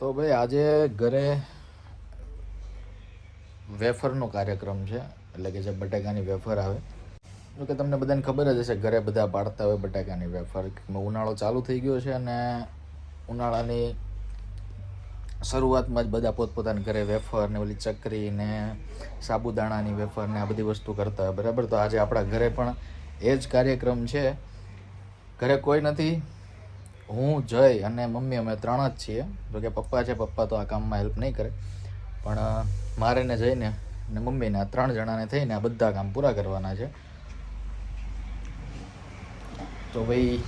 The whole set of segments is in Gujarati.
તો ભાઈ આજે ઘરે વેફરનો કાર્યક્રમ છે. એટલે કે જે બટાકાની વેફર આવે. જો કે તમને બધાને ખબર જ હશે, ઘરે બધા પાડતા હોય બટાકાની વેફર. ઉનાળો ચાલુ થઈ ગયો છે અને ઉનાળાની શરૂઆતમાં જ બધા પોતપોતાના ઘરે વેફર ને ઓલી ચકરી ને સાબુદાણાની વેફર ને આ બધી વસ્તુ કરતા હોય. બરાબર? તો આજે આપણા ઘરે પણ એ જ કાર્યક્રમ છે. ઘરે કોઈ નથી. હું જય અને મમ્મી અમે ત્રણ જ છીએ. જોકે પપ્પા છે પપ્પા તો આ કામમાં હેલ્પ નહીં કરે. પણ મારે ને જઈને ને મમ્મીને આ ત્રણ જણાને થઈને આ બધા કામ પૂરા કરવાના છે. તો ભાઈ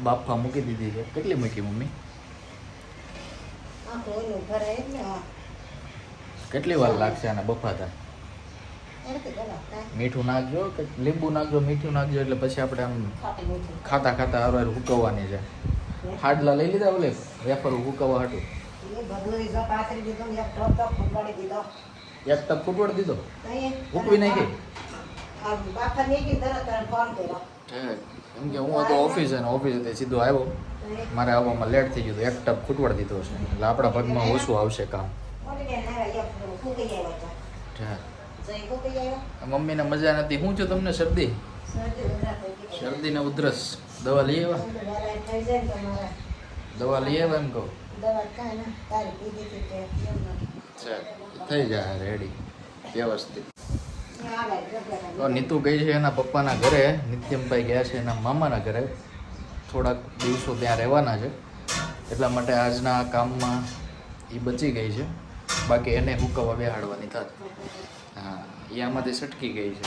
બાફા મૂકી દીધી છે. કેટલી મૂકી મમ્મી? કેટલી વાર લાગશે આને બફાતા. મીઠું નાખજો કે લીંબુ નાખજો મીઠું નાખજો એટલે પછી આપણે આમ ખાતા ખાતા હરવાર હુકવવાની છે. હાડલા લઈ લીધા ઓલે? વેફર હુકવવા હાટું. એક તપ ફૂટવાડી દીધો. હુકવી નાખી. એમ કે હું હતો ઓફિસે ને ઓફિસેથી સીધો આવ્યો. મારે આવવામાં લેટ થઈ ગયું તો એક ટપ ખૂટવાડ દીધો છે. એટલે આપણા ભગમાં ઓછું આવશે કામ. મોટી મમ્મીને મજા નથી શું છે તમને શરદી? શરદી ને ઉધરસ. દવા લઈ આવ્યા? દવા લઈ આવ્યા એમ કહું? થઈ જાય રેડી વ્યવસ્થિત. તો નીતુ ગઈ છે એના પપ્પાના ઘરે. નિત્યમભાઈ ગયા છે એના મામાના ઘરે. થોડાક દિવસો ત્યાં રહેવાના છે. એટલા માટે આજના કામમાં એ બચી ગઈ છે. બાકી એને હુકવવા બેહાડવાની થાત. હા એ આમાંથી સટકી ગઈ છે.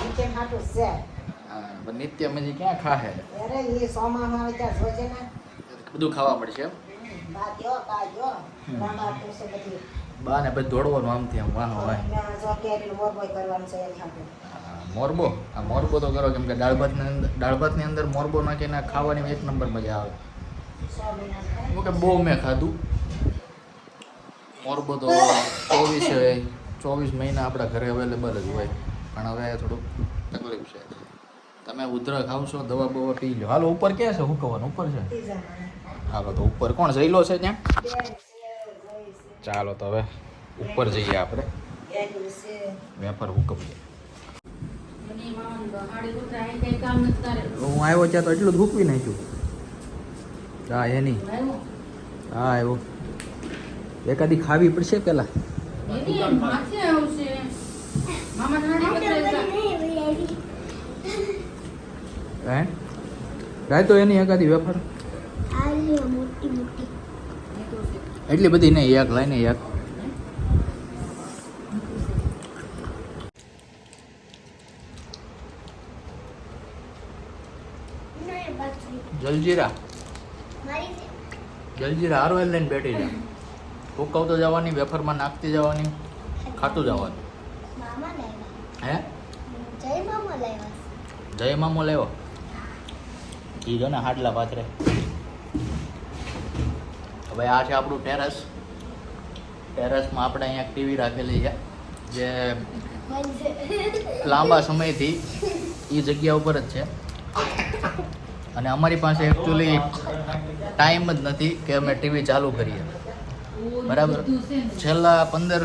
નીચે ખાટું છે. હા પણ નિત્ય હજી ક્યાં ખાહે? અરે એ સોમામાં આવે ત્યાં જોજે ને બધું ખાવા મળશે એમ? બા બધી. બા ને પછી દોડવાનું આમથી આમ વાહ વાહ. જો કેરીનું મોરબોય કરવાનું છે એ ખાટું. હા, મોરબો? આ મોરબો તો કરો કેમ કે દાળ ભાતની અંદર દાળ ભાતની અંદર મોરબો નાખીને ખાવાની એક નંબર મજા આવે. હું કે બહુ મેં ખાધું. મોરબો તો ચોવીસ ચોવીસ મહિના આપણા ઘરે અવેલેબલ જ હોય. પણ હવે થોડુંક તકલીફ છે. તમે ઉધરા ખાવ છો દવા બવા પી લો હાલો, ઉપર ક્યાં છે? હુકવાનું ઉપર છે? હાલો, તો ઉપર કોણ જઈલો છે ત્યાં. ચાલો, તો હવે ઉપર જઈએ આપણે. વેપાર હુકવીએ મને મામાને તો હાડી ઉતરાય કઈ કામ નથી તારે હું આવ્યો ત્યાં તો એટલું જ હૂકવી નાખ્યું. હા, એની. હા આવ્યો એકાદી ખાવી પડશે પેલા. તો એની એકાદી વેફર. એટલી બધી નહીં એક ને એક જલજીરા. જલજીરા હારો લઈને બેઠી જા હુકવતો જવાની વેફરમાં નાખતી જવાની ખાતું જવાનું. હે? જય મામો લેવો ઈ જો ને હાડલા પાથરે. હવે આ છે આપણું ટેરેસ. ટેરેસમાં આપણે અહીંયા ટીવી રાખેલી છે જે લાંબા સમયથી એ જગ્યા ઉપર જ છે. અને અમારી પાસે એકચ્યુઅલી ટાઈમ જ નથી કે અમે ટીવી ચાલુ કરીએ. બરાબર. છેલ્લા પંદર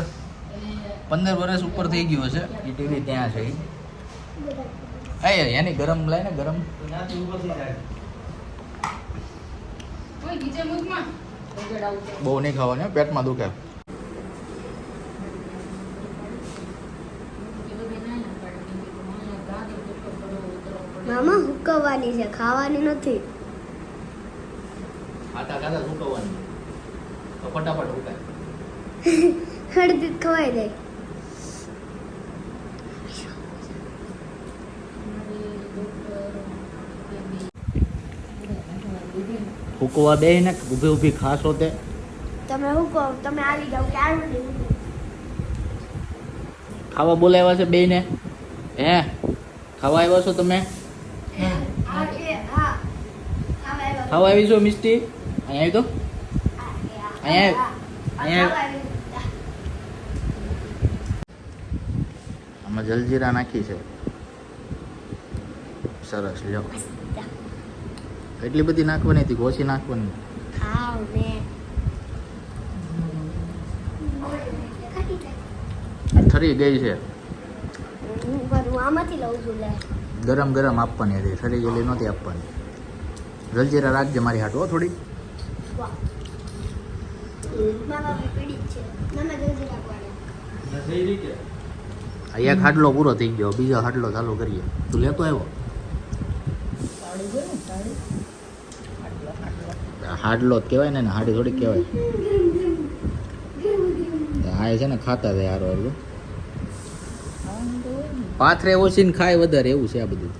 પંદર વર્ષ ઉપર થઈ ગયું હશે એ ટીવી ત્યાં છે એ એની ગરમ લાય ને ગરમ. બહુ નહીં ખાવાની પેટમાં દુખે. મામા હુકવવાની છે ખાવાની નથી ખાતા ખાતા સુકવવાની તો ફટાફટ ઉકાય હળદી ખવાઈ જાય. મારી ડોક્ટર બેબી. હુકવા બે ને ઊભી ઊભી ખાશો તે તમે હુકો તમે આવી જાઓ ક્યાર ખાવા બોલાવ્યા છે બેયને? હે? ખાવા આવ્યા છો તમે? હા ખાવા આવી છો મિસ્ટી? અહીંયા આવી તો. અહીંયા અહીંયા આમાં જલજીરા નાખી છે. સરસ લ્યો. એટલી બધી નાખવાની હતી ઓછી નાખવાની. થરી ઠરી ગઈ છે. ગરમ ગરમ આપવાની હતી. ઠરી ગયેલી નહોતી આપવાની. જલજીરા રાખજે મારી હાટો થોડી વાહ મામા બી પીડી જ છે મામા જલ્દી રાખવાના આ એક હાડલો પૂરો થઈ ગયો. બીજો હાડલો ચાલુ કરીએ. તું લેતો આવ્યો? હાડલો જ કહેવાય ને હાડી થોડી કહેવાય. આ છે ને ખાતા થાય હારો હારું. પાથરે ઓછી ને ખાય વધારે, એવું છે આ બધું.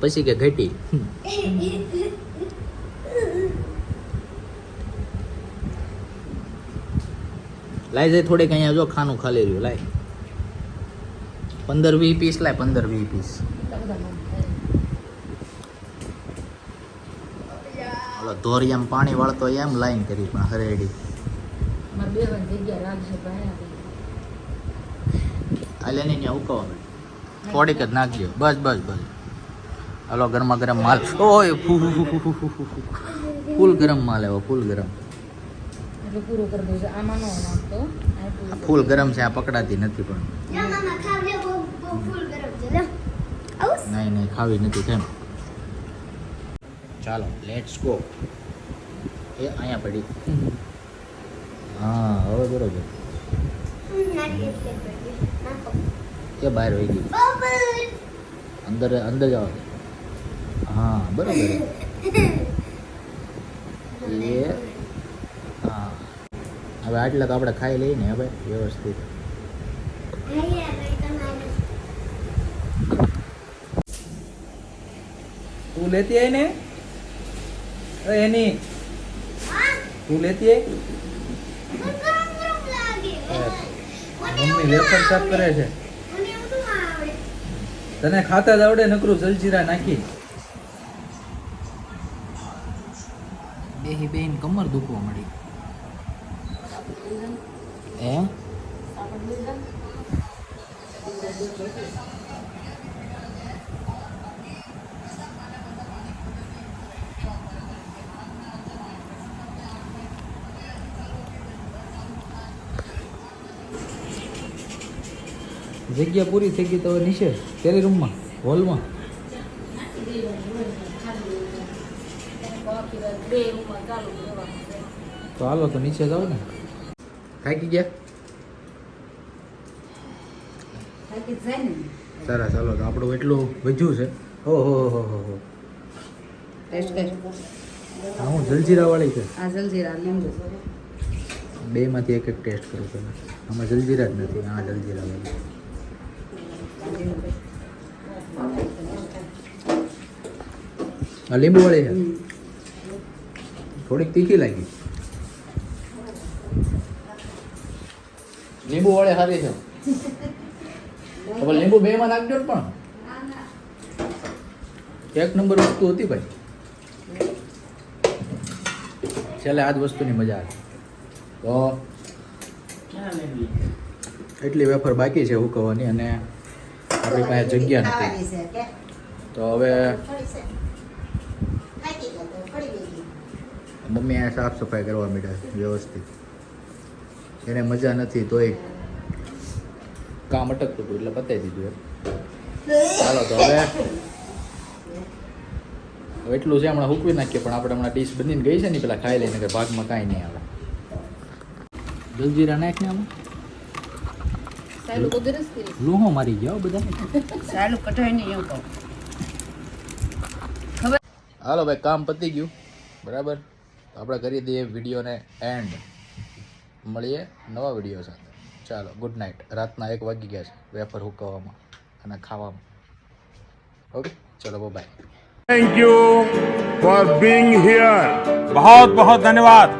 પછી કે ઘટી. લાય જાય થોડીક અહીંયા જો ખાનું ખાલી રહ્યું લાય. પંદર વીસ પીસ લાય પંદર વીસ પીસ. બધા ન ધોરિયામ પાણી વાળતો એમ લાઈન કરી પણ હરેડી આલે ને ત્યાં ઉકવો થોડીક જ નાખજો. બસ બસ બસ. હલો ગરમા ગરમ માલ. ઓય ફુ, ફુ, ફુ, ફુ, ફુ, ફુ, ફુ, ફુ. ફૂલ ગરમ માલ આવ્યો ફૂલ ગરમ. એટલે પૂરું કરી દઉં છું આમાં ન નાખતો. ફૂલ ગરમ છે આ પકડાતી નથી પણ. લે મામા ખાવ લે બહુ બહુ ફૂલ ગરમ છે લે. આવું નહીં નહીં ખાવી નથી કેમ ચાલો લેટ્સ ગો એ અહીંયા પડી. હા હવે બરોબર. એ બહાર વહી ગઈ અંદર અંદર જાવ હા બરોબર. એ હવે આટલા તો આપણે ખાઈ લઈએ ને હવે વ્યવસ્થિત. તું લેતી આવી ને? એની. તું લેતી મમ્મી વેફર સાફ કરે છે. તને ખાતા જ આવડે નકરું જલજીરા નાખી. બેહી બેહીને કમર દુખવા મળી હે જગ્યા પૂરી થઈ ગઈ તો નીચે તેરી રૂમમાં, હોલમાં. તો હાલો તો નીચે જાઓ ને. થાકી ગયા? સારા ચાલો તો આપણું એટલું વધ્યું છે. હો હો હો હો હો. હા હું જલજીરા વાળી છે. આ જલજીરા લીંબુ બેમાંથી એક એક ટેસ્ટ કરું છું. આમાં જલજીરા જ નથી આ જલજીરા વાળી આ લીંબુ વાળી છે થોડીક તીખી લાગી. લીંબુ વડે સારી છે. હવે લીંબુ લીંબુ બેમાં નાખજો ને પણ. એક નંબર વસ્તુ હતી ભાઈ. છેલ્લે આ જ વસ્તુની મજા આવે. તો એટલી વેફર બાકી છે હુકવવાની અને આપણી પાસે જગ્યા નથી. તો હવે મમ્મી આ સાફ સફાઈ કરવા માંડ્યા વ્યવસ્થિત. એને મજા નથી તોય. કામ અટકતું હતું એટલે પતાવી દીધું એમ. ચાલો તો હવે. હવે એટલું છે હમણાં હૂકવી નાખીએ પણ આપણે હમણાં ડીશ બનીને ગઈ છે ને પેલા ખાઈ લઈને ભાગમાં કાંઈ નહીં આવે. જલજીરા નાખ ને આમાં લૂહો મારી ગયા હો બધા સારું કઢાઈ નહીં એવું કહું. હાલો ભાઈ કામ પતી ગયું. બરાબર? આપણે કરી દઈએ વિડીયોને એન્ડ મળીએ નવા વીડિયો સાથે. ચાલો ગુડ નાઇટ રાતના એક વાગી ગયા છે વેફર હુકવવામાં અને ખાવામાં. ઓકે ચલો bye thank you for being here બહુ બહુ ધન્યવાદ